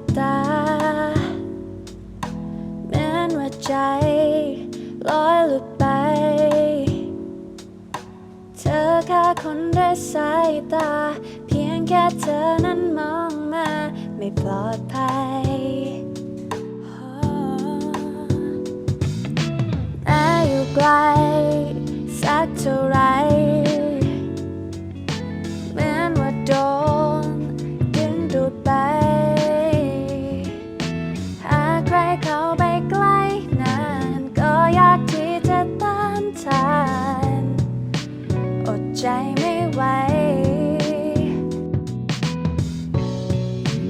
บตาเหมือนว่าใจลอยหลุดไป เธอแค่คนได้สายตา เพียงแค่เธอนั้นมองมา ไม่ปลอดภัย ใจไม่ไหว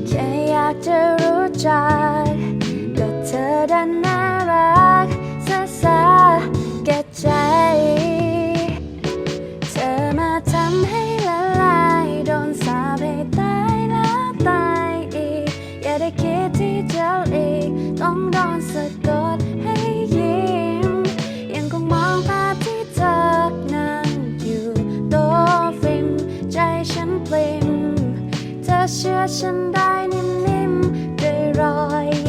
แค่อยากจะรู้จัก ก็เธอดันน่ารักซะซะแก่ใจ เธอมาทำให้ละลาย โดนสาปให้ตายแล้วตายอีก อย่าได้คิดที่จะอีก ต้องโดนสะกด เชื่อฉันได้นิ่มๆด้วยรอย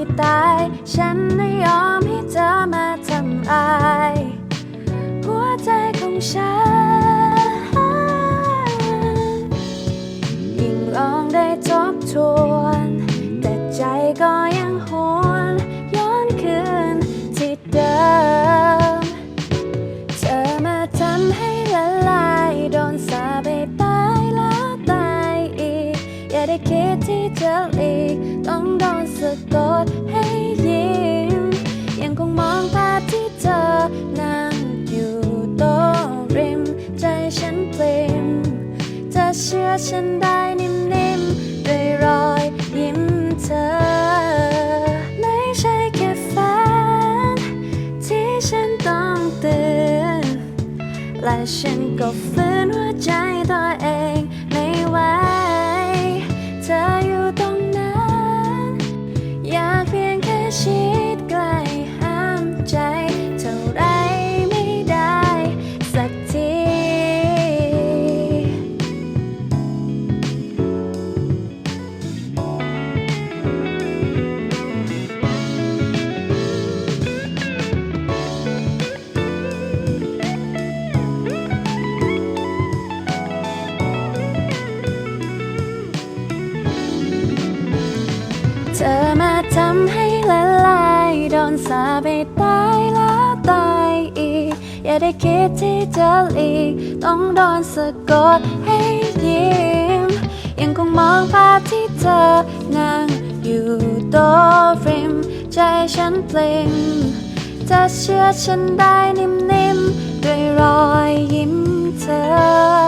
ให้ตาย ฉันไม่ยอมให้เธอมาทำลายหัวใจของฉัน ยิ่งลองได้ทบทวน แต่ใจก็ยังหวนย้อนคืนที่เดิม เธอมาทำให้ละลายโดนสาปให้ตายแล้วตายอีก อย่าได้คิดที่จะหลีกต้องโดนสะกด ฉันได้นิ่มๆด้วยรอยยิ้มเธอ ไม่ใช่แค่ฝันที่ฉันต้องเตือนและฉันก็ฟื้นหัวใจตัวเองไม่ไหว ธอมาทำให้ละลายโดนสาปให้ตายแล้วตายอีก อย่าได้คิดที่จะหลีกต้องโดนสะกดให้ยิ้มยังคงมองภาพที่เธอนั่งอยู่โต๊ะฟิม ใจฉันเปลิมเธอเชื่อฉันได้นิ่มๆ ด้วยรอยยิ้มเธอ